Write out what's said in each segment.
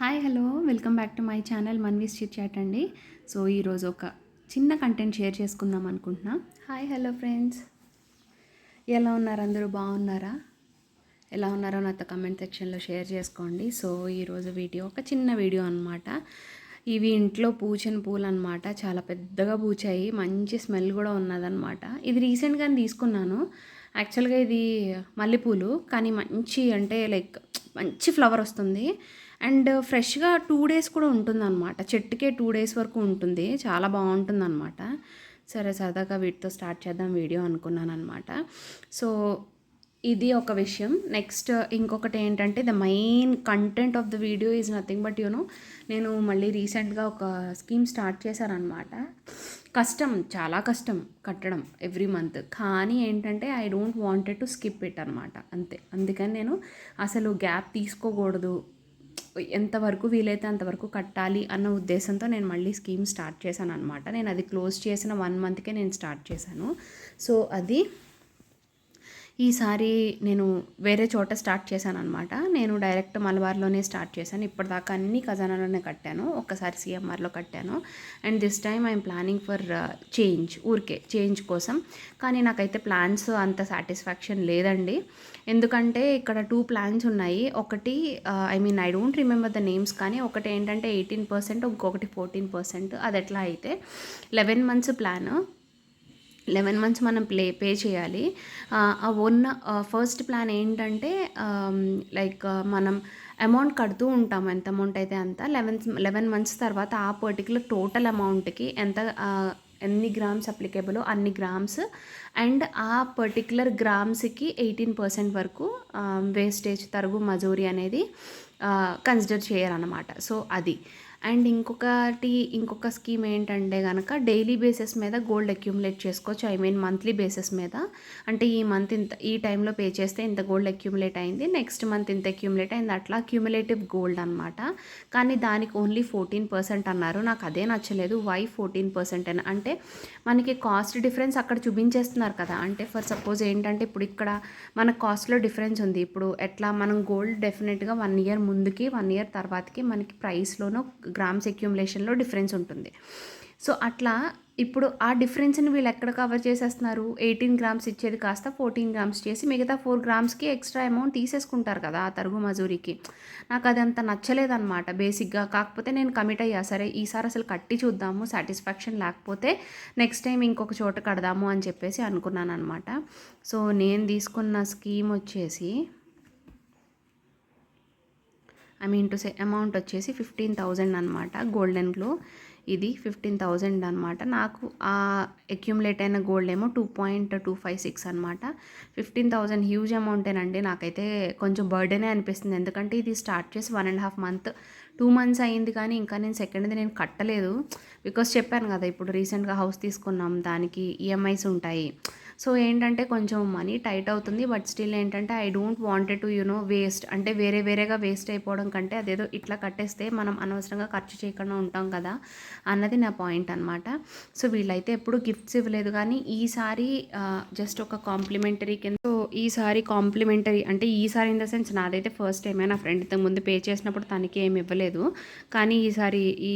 Hi hello. Welcome back to my channel Manvi's chit chat అండి. So ఈరోజు ఒక చిన్న కంటెంట్ షేర్ చేసుకుందాం అనుకుంటున్నా. Hi hello friends. ఎలా ఉన్నారు? అందరూ బాగున్నారా? ఎలా ఉన్నారో నాతో కమెంట్ సెక్షన్లో షేర్ చేసుకోండి. సో ఈరోజు వీడియో ఒక చిన్న వీడియో అనమాట ఇవి ఇంట్లో పూచిన పూలు అనమాట చాలా పెద్దగా పూచాయి. మంచి స్మెల్ కూడా ఉన్నదన్నమాట. ఇది రీసెంట్గా తీసుకున్నాను. యాక్చువల్గా ఇది మల్లెపూలు. కానీ మంచి అంటే లైక్ మంచి ఫ్లవర్ వస్తుంది. అండ్ ఫ్రెష్గా టూ డేస్ కూడా ఉంటుందన్నమాట. చెట్టుకే టూ డేస్ వరకు ఉంటుంది. చాలా బాగుంటుందన్నమాట. సరే సరదాగా వీటితో స్టార్ట్ చేద్దాం వీడియో అనుకున్నాను అనమాట సో ఇది ఒక విషయం. నెక్స్ట్ ఇంకొకటి ఏంటంటే the main content of the video is nothing but you know నేను మళ్ళీ రీసెంట్గా ఒక స్కీమ్ స్టార్ట్ చేశారనమాట కష్టం చాలా కష్టం కట్టడం ఎవ్రీ మంత్. కానీ ఏంటంటే I don't wanted to skip it అనమాట అంతే. అందుకని నేను అసలు గ్యాప్ తీసుకోకూడదు. ఎంతవరకు వీలైతే అంతవరకు కట్టాలి అన్న ఉద్దేశంతో నేను మళ్ళీ స్కీమ్ స్టార్ట్ చేశాను అనమాట నేను అది క్లోజ్ చేసిన వన్ మంత్కే నేను స్టార్ట్ చేశాను. సో అది ఈసారి నేను వేరే చోట స్టార్ట్ చేశాను అనమాట నేను డైరెక్ట్ మలబార్లోనే స్టార్ట్ చేశాను. ఇప్పటిదాకా అన్ని ఖజానాలోనే కట్టాను. ఒక్కసారి సిఎంఆర్లో కట్టాను. And this time I'm planning for change ఊరికే చేంజ్ కోసం. కానీ నాకైతే ప్లాన్స్ అంత సాటిస్ఫాక్షన్ లేదండి. ఎందుకంటే ఇక్కడ టూ ప్లాన్స్ ఉన్నాయి. ఒకటి I mean I don't remember the names కానీ ఒకటి ఏంటంటే ఎయిటీన్ పర్సెంట్ ఇంకొకటి ఫోర్టీన్ పర్సెంట్ అది ఎట్లా అయితే eleven months plan eleven months మనం ప్లే పే చేయాలి. ఆ ఉన్న ఫస్ట్ ప్లాన్ ఏంటంటే లైక్ మనం అమౌంట్ కడుతూ ఉంటాం. ఎంత అమౌంట్ అయితే అంత. లెవెన్ లెవెన్ మంత్స్ తర్వాత ఆ పర్టికులర్ టోటల్ అమౌంట్కి ఎంత ఎన్ని గ్రామ్స్ అప్లికేబులో అన్ని గ్రామ్స్. అండ్ ఆ పర్టికులర్ గ్రామ్స్కి ఎయిటీన్ పర్సెంట్ వరకు వేస్టేజ్ తరుగు మజూరి అనేది కన్సిడర్ చేయరన్నమాట సో అది. అండ్ ఇంకొకటి ఇంకొక స్కీమ్ ఏంటంటే కనుక డైలీ బేసిస్ మీద గోల్డ్ అక్యూములేట్ చేసుకోవచ్చు. ఐ మీన్ మంత్లీ బేసిస్ మీద. అంటే ఈ మంత్ ఇంత ఈ టైంలో పే చేస్తే ఇంత గోల్డ్ అక్యూములేట్ అయింది. నెక్స్ట్ మంత్ ఇంత అక్యూములేట్ అయింది. అట్లా క్యూములేటివ్ గోల్డ్ అనమాట కానీ దానికి ఓన్లీ ఫోర్టీన్ పర్సెంట్ అన్నారు. నాకు అదే నచ్చలేదు. వై ఫోర్టీన్ పర్సెంట్ అని? అంటే మనకి కాస్ట్ డిఫరెన్స్ అక్కడ చూపించేస్తున్నారు కదా. అంటే ఫర్ సపోజ్ ఏంటంటే ఇప్పుడు ఇక్కడ మన కాస్ట్లో డిఫరెన్స్ ఉంది. ఇప్పుడు ఎట్లా మనం గోల్డ్ డెఫినెట్గా వన్ ఇయర్ ముందుకి వన్ ఇయర్ తర్వాతకి మనకి ప్రైస్లోనూ గ్రామ్స్ అక్యుములేషన్లో డిఫరెన్స్ ఉంటుంది. సో అట్లా ఇప్పుడు ఆ డిఫరెన్స్ని వీళ్ళు ఎక్కడ కవర్ చేసేస్తున్నారు? ఎయిటీన్ గ్రామ్స్ ఇచ్చేది కాస్త ఫోర్టీన్ గ్రామ్స్ చేసి మిగతా ఫోర్ గ్రామ్స్కి ఎక్స్ట్రా అమౌంట్ తీసేసుకుంటారు కదా ఆ తరుగు మజూరికి. నాకు అది అంత నచ్చలేదన్నమాట. బేసిక్గా కాకపోతే నేను కమిట్ అయ్యా సరే ఈసారి అసలు కట్టి చూద్దాము సాటిస్ఫాక్షన్ లేకపోతే నెక్స్ట్ టైం ఇంకొక చోట కడదాము అని చెప్పేసి అనుకున్నాను అనమాట సో నేను తీసుకున్న స్కీమ్ వచ్చేసి I mean to say amount వచ్చేసి ఫిఫ్టీన్ థౌజండ్ అనమాట గోల్డెన్ గ్లో. ఇది ఫిఫ్టీన్ థౌజండ్ అనమాట నాకు ఆ అక్యుములేట్ అయిన గోల్డ్ ఏమో two point two five six అనమాట ఫిఫ్టీన్ థౌజండ్ హ్యూజ్ అమౌంటేనండి నాకైతే కొంచెం బర్డెనే అనిపిస్తుంది. ఎందుకంటే ఇది స్టార్ట్ చేసి one and half month two months అయింది కానీ ఇంకా నేను సెకండ్ది నేను కట్టలేదు. బికాస్ చెప్పాను కదా ఇప్పుడు రీసెంట్గా హౌస్ తీసుకున్నాం దానికి ఈఎంఐస్ ఉంటాయి. సో ఏంటంటే కొంచెం మనీ టైట్ అవుతుంది. బట్ స్టిల్ ఏంటంటే I don't wanted to you know waste అంటే వేరే వేరేగా వేస్ట్ అయిపోవడం కంటే అదేదో ఇట్లా కట్టేస్తే మనం అనవసరంగా ఖర్చు చేయకుండా ఉంటాం కదా. అన్నది నా పాయింట్ అనమాట సో వీళ్ళైతే ఎప్పుడు గిఫ్ట్స్ ఇవ్వలేదు కానీ ఈసారి జస్ట్ ఒక కాంప్లిమెంటరీ కింద సో ఈసారి కాంప్లిమెంటరీ అంటే ఈసారి ఇన్ ద సెన్స్ నాదైతే ఫస్ట్ టైమే నా ఫ్రెండ్ ఇంతకు ముందు పే చేసినప్పుడు తనకి ఏమి ఇవ్వలేదు. కానీ ఈసారి ఈ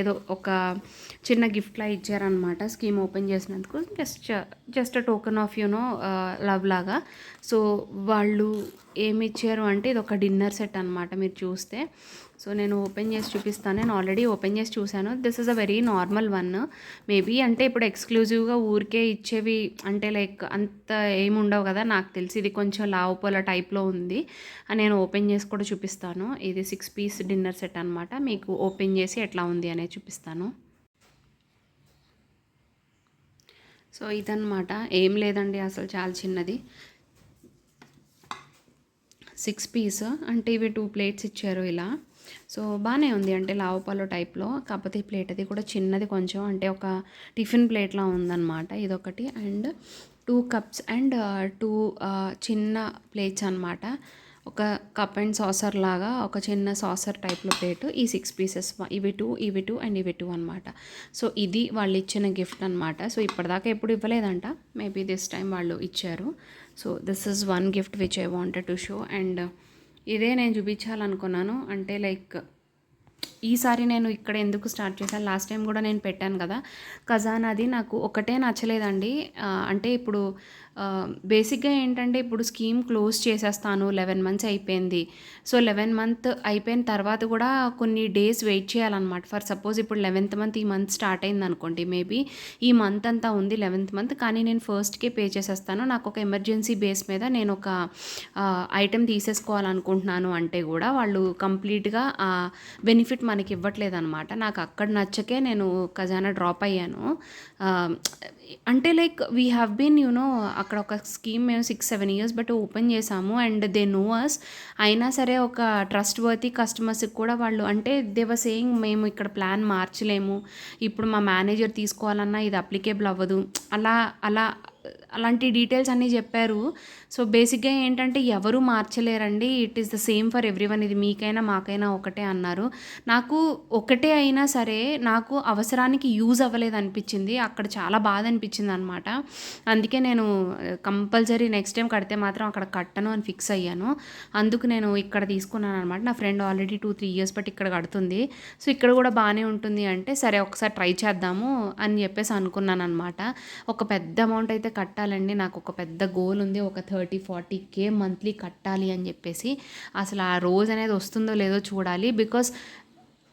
ఏదో ఒక చిన్న గిఫ్ట్లా ఇచ్చారనమాట స్కీమ్ ఓపెన్ చేసినందుకు just just just token of you know love లాగా. సో వాళ్ళు ఏమి ఇచ్చారు అంటే ఇది ఒక డిన్నర్ సెట్ అనమాట మీరు చూస్తే. సో నేను ఓపెన్ చేసి చూపిస్తాను. నేను ఆల్రెడీ ఓపెన్ చేసి చూశాను. This is a very normal one maybe అంటే ఇప్పుడు ఎక్స్క్లూజివ్గా ఊరికే ఇచ్చేవి అంటే లైక్ అంత ఏమి ఉండవు కదా నాకు తెలిసి. ఇది కొంచెం లావుపోల టైప్లో ఉంది. అని నేను ఓపెన్ చేసి కూడా చూపిస్తాను. ఇది సిక్స్ పీస్ డిన్నర్ సెట్ అనమాట మీకు ఓపెన్ చేసి ఎట్లా ఉంది అనేది చూపిస్తాను. సో ఇదన్నమాట. ఏం లేదండి అసలు చాలా చిన్నది. సిక్స్ పీస్ అంటే ఇవి టూ ప్లేట్స్ ఇచ్చారు ఇలా. సో బాగానే ఉంది అంటే లావపాలు టైప్లో. కాకపోతే ఈ ప్లేట్ అది కూడా చిన్నది కొంచెం. అంటే ఒక టిఫిన్ ప్లేట్లా ఉందన్నమాట ఇదొకటి. And two cups and two చిన్న ప్లేట్స్ అనమాట ఒక కప్ అండ్ సాసర్ లాగా ఒక చిన్న సాసర్ టైప్లో ప్లేట్. ఈ సిక్స్ పీసెస్ ఇవి టూ ఇవి టూ అండ్ ఇవి టూ అనమాట సో ఇది వాళ్ళు ఇచ్చిన గిఫ్ట్ అనమాట సో ఇప్పటిదాకా ఎప్పుడు ఇవ్వలేదంట. మేబీ దిస్ టైం వాళ్ళు ఇచ్చారు. So this is one gift which I wanted to show. And ఇదే నేను చూపించాలనుకున్నాను. అంటే లైక్ ఈసారి నేను ఇక్కడ ఎందుకు స్టార్ట్ చేశాను? లాస్ట్ టైం కూడా నేను పెట్టాను కదా. ఖజానాది నాకు ఒకటే నచ్చలేదండి. అంటే ఇప్పుడు బేసిక్గా ఏంటంటే ఇప్పుడు స్కీమ్ క్లోజ్ చేసేస్తాను. లెవెన్ మంత్స్ అయిపోయింది. సో లెవెన్ మంత్ అయిపోయిన తర్వాత కూడా కొన్ని డేస్ వెయిట్ చేయాలన్నమాట. ఫర్ సపోజ్ ఇప్పుడు లెవెన్త్ మంత్ ఈ మంత్ స్టార్ట్ అయింది అనుకోండి మేబీ ఈ మంత్ అంతా ఉంది లెవెన్త్ మంత్. కానీ నేను ఫస్ట్కే పే చేసేస్తాను. నాకు ఒక ఎమర్జెన్సీ బేస్ మీద నేను ఒక ఐటెం తీసేసుకోవాలనుకుంటున్నాను అంటే కూడా వాళ్ళు కంప్లీట్గా ఆ బెనిఫిట్ మనకి ఇవ్వట్లేదు అనమాట నాకు అక్కడ నచ్చకే నేను ఖజానా డ్రాప్ అయ్యాను. అంటే like we have been you know అక్కడ ఒక స్కీమ్ మేము six seven years but open చేసాము. అండ్ దే నో అస్ అయినా సరే ఒక ట్రస్ట్ వర్తీ కస్టమర్స్కి కూడా వాళ్ళు అంటే దేవర్ సేయింగ్ మేము ఇక్కడ ప్లాన్ మార్చలేము. ఇప్పుడు మా మేనేజర్ తీసుకోవాలన్నా ఇది అప్లికేబుల్ అవ్వదు. అలా అలా అలాంటి డీటెయిల్స్ అన్నీ చెప్పారు. సో బేసిక్గా ఏంటంటే ఎవరు మార్చలేరండి. It is the same for every one ఇది మీకైనా మాకైనా ఒకటే అన్నారు. నాకు ఒకటే అయినా సరే నాకు అవసరానికి యూజ్ అవ్వలేదు అనిపించింది. అక్కడ చాలా బాధ అనిపించింది అనమాట అందుకే నేను కంపల్సరీ నెక్స్ట్ టైం కడితే మాత్రం అక్కడ కట్టను అని ఫిక్స్ అయ్యాను. అందుకు నేను ఇక్కడ తీసుకున్నాను అనమాట నా friend already two three years బట్టి ఇక్కడ కడుతుంది. సో ఇక్కడ కూడా బాగానే ఉంటుంది అంటే సరే ఒకసారి ట్రై చేద్దాము అని చెప్పేసి అనుకున్నాను అనమాట ఒక పెద్ద అమౌంట్ అయితే కట్టాలండి. నాకు ఒక పెద్ద గోల్ ఉంది. ఒక థర్టీ ఫార్టీ కే మంత్లీ కట్టాలి అని చెప్పేసి అసలు ఆ రోజు అనేది వస్తుందో లేదో చూడాలి. బికాస్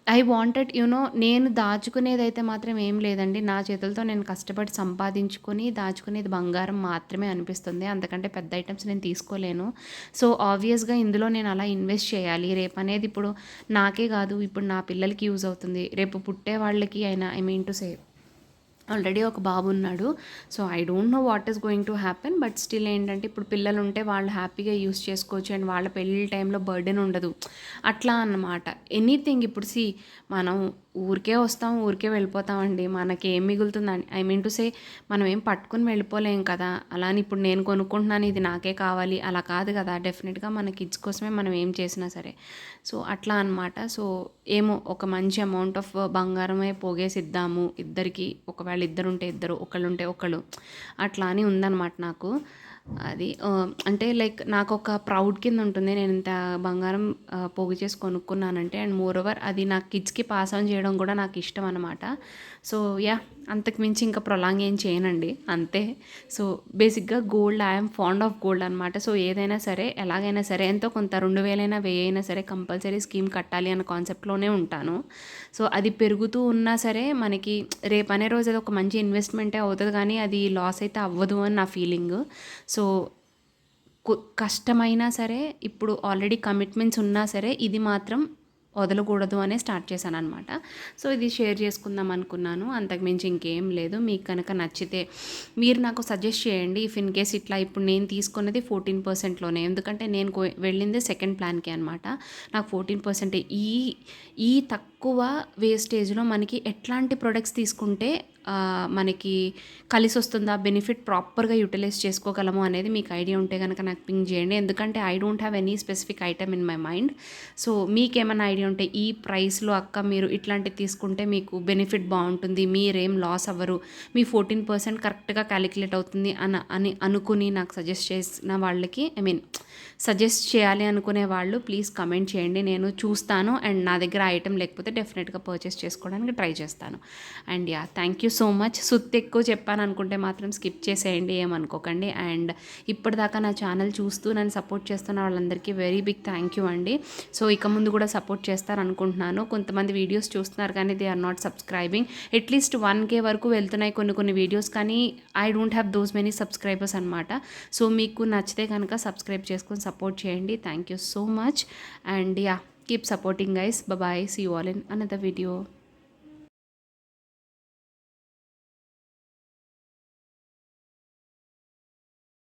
ఐ వాంటెడ్ యునో నేను దాచుకునేది అయితే మాత్రం ఏం లేదండి. నా చేతులతో నేను కష్టపడి సంపాదించుకొని దాచుకునేది బంగారం మాత్రమే అనిపిస్తుంది. అంతకంటే పెద్ద ఐటమ్స్ నేను తీసుకోలేను. సో ఆబ్వియస్గా ఇందులో నేను అలా ఇన్వెస్ట్ చేయాలి. రేపు అనేది ఇప్పుడు నాకే కాదు. ఇప్పుడు నా పిల్లలకి యూజ్ అవుతుంది. రేపు పుట్టే వాళ్ళకి అయినా I mean to save already ఒక బాబు ఉన్నాడు. So I don't know what is going to happen but still ఏంటంటే ఇప్పుడు పిల్లలు ఉంటే వాళ్ళు హ్యాపీగా యూస్ చేసుకోవచ్చు అండ్ వాళ్ళ పెళ్ళి టైంలో బర్డెన్ ఉండదు. అట్లా అన్నమాట. ఎనీథింగ్ ఇప్పుడు సి మనం ఊరికే వస్తాం ఊరికే వెళ్ళిపోతామండి. మనకి ఏం మిగులుతుందని ఐ మీన్ టు సే మనం ఏం పట్టుకుని వెళ్ళిపోలేం కదా. అలా అని ఇప్పుడు నేను కొనుక్కుంటున్నాను ఇది నాకే కావాలి. అలా కాదు కదా. డెఫినెట్గా మన కిడ్స్ కోసమే మనం ఏం చేసినా సరే. సో అట్లా అనమాట సో ఏమో ఒక మంచి అమౌంట్ ఆఫ్ బంగారమే పోగేసిద్దాము. ఇద్దరికి ఒకవేళ ఇద్దరు ఉంటే ఇద్దరు ఒకళ్ళు ఉంటే ఒకళ్ళు. అట్లా అని ఉందన్నమాట నాకు. అది అంటే లైక్ నాకు ఒక ప్రౌడ్ కింద ఉంటుంది నేను ఇంత బంగారం పోగు చేసి కొనుక్కున్నానంటే అండ్ మోర్ ఓవర్ అది నా కిడ్స్కి పాస్ ఆన్ చేయడం కూడా నాకు ఇష్టం అనమాట సో యా అంతకుమించి ఇంకా ప్రొలాంగ్ ఏం చేయనండి. అంతే. సో బేసిక్గా gold I'm fond of gold అనమాట సో ఏదైనా సరే ఎలాగైనా సరే ఎంతో కొంత రెండు వేలైనా వెయ్యి అయినా సరే కంపల్సరీ స్కీమ్ కట్టాలి అన్న కాన్సెప్ట్లోనే ఉంటాను. సో అది పెరుగుతూ ఉన్నా సరే మనకి రేపు అనే రోజు అది ఒక మంచి ఇన్వెస్ట్మెంటే అవుతుంది కానీ అది లాస్ అయితే అవ్వదు అని నా ఫీలింగ్ సో కష్టమైనా సరే ఇప్పుడు ఆల్రెడీ కమిట్మెంట్స్ ఉన్నా సరే ఇది మాత్రం వదలకూడదు అనే స్టార్ట్ చేశాను అనమాట సో ఇది షేర్ చేసుకుందాం అనుకున్నాను. అంతకుమించి ఇంకేం లేదు. మీకు కనుక నచ్చితే మీరు నాకు సజెస్ట్ చేయండి. ఇఫ్ ఇన్ కేస్ ఇట్లా ఇప్పుడు నేను తీసుకున్నది ఫోర్టీన్ పర్సెంట్లోనే ఎందుకంటే నేను కో- వెళ్ళింది సెకండ్ ప్లాన్కి అనమాట నాకు ఫోర్టీన్ పర్సెంట్ ఈ ఈ తక్కువ వేస్టేజ్లో మనకి ఎట్లాంటి ప్రొడక్ట్స్ తీసుకుంటే మనకి కలిసి వస్తుందా బెనిఫిట్ ప్రాపర్గా యూటిలైజ్ చేసుకోగలము అనేది మీకు ఐడియా ఉంటే కనుక నాకు పింక్ చేయండి. ఎందుకంటే I don't have any specific item in my mind. So మీకేమైనా ఐడియా ఉంటే ఈ ప్రైస్లో అక్క మీరు ఇట్లాంటివి తీసుకుంటే మీకు బెనిఫిట్ బాగుంటుంది మీరేం లాస్ అవ్వరు మీ ఫోర్టీన్ పర్సెంట్ కరెక్ట్గా క్యాలిక్యులేట్ అవుతుంది అని అని అనుకుని నాకు సజెస్ట్ చేసిన వాళ్ళకి ఐ మీన్ సజెస్ట్ చేయాలి అనుకునే వాళ్ళు ప్లీజ్ కమెంట్ చేయండి. నేను చూస్తాను అండ్ నా దగ్గర ఐటెం లేకపోతే డెఫినెట్గా పర్చేస్ చేసుకోవడానికి ట్రై చేస్తాను. And yeah thank you so much సుత్తి ఎక్కువ చెప్పాను అనుకుంటే మాత్రం స్కిప్ చేసేయండి ఏమనుకోకండి. అండ్ ఇప్పటిదాకా నా ఛానల్ చూస్తూ నన్ను సపోర్ట్ చేస్తున్న వాళ్ళందరికీ వెరీ బిగ్ థ్యాంక్ యూ అండి. సో ఇక ముందు కూడా సపోర్ట్ చేస్తారనుకుంటున్నాను. కొంతమంది వీడియోస్ చూస్తున్నారు కానీ they are not subscribing. At least one K వరకు వెళ్తున్నాయి కొన్ని కొన్ని వీడియోస్ కానీ I don't have those many subscribers అనమాట సో మీకు నచ్చితే కనుక సబ్స్క్రైబ్ చేసుకొని సపోర్ట్ చేయండి. Thank you so much and yeah keep supporting guys bye see you all in another video